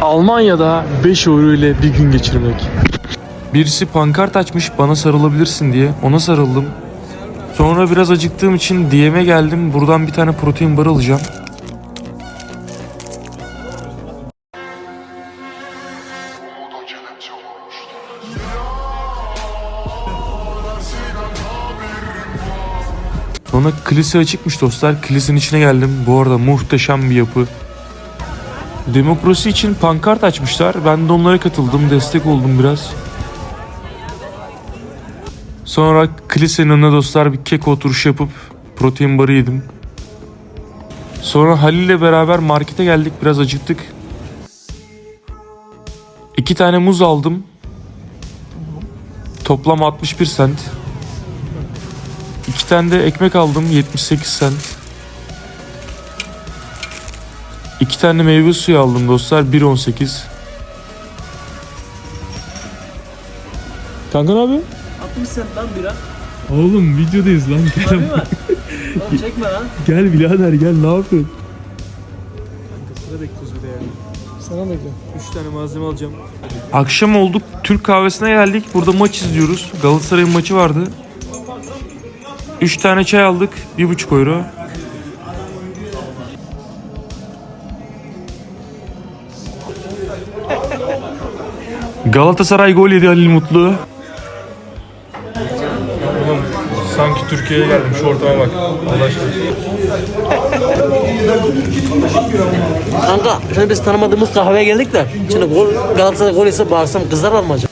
Almanya'da 5 euro ile bir gün geçirmek. Birisi pankart açmış bana sarılabilirsin diye. Ona sarıldım. Sonra biraz acıktığım için DM'e geldim. Buradan bir tane protein bar alacağım. Sonra kilise açıkmış dostlar. Kilisenin içine geldim. Bu arada muhteşem bir yapı. Demokrasi için pankart açmışlar. Ben de onlara katıldım. Destek oldum biraz. Sonra kilisenin önüne dostlar bir kek oturuşu yapıp protein barı yedim. Sonra Halil ile beraber markete geldik. Biraz acıktık. İki tane muz aldım. Toplam 61 sent. İki tane de ekmek aldım 78 sent. İki tane meyve suyu aldım dostlar 1.18. Kanka ne yapıyor? 60 cent lan bira. Oğlum videodayız lan Değil mi? Oğlum çekme lan. Gel birader gel ne yapıyorsun? Sıra bekliyoruz bir de ya. Sana bekle. 3 tane malzeme alacağım. Akşam olduk Türk kahvesine geldik. Burada maç izliyoruz. Galatasaray'ın maçı vardı. 3 tane çay aldık. 1,5 euro. Galatasaray gol yedi Halil Mutlu. sanki Türkiye'ye geldim. Şu ortama bak. Allah aşkına. Kanka şimdi biz tanımadığımız kahveye geldik de. Şimdi gol, Galatasaray gol ise bağırsam kızar mı acaba?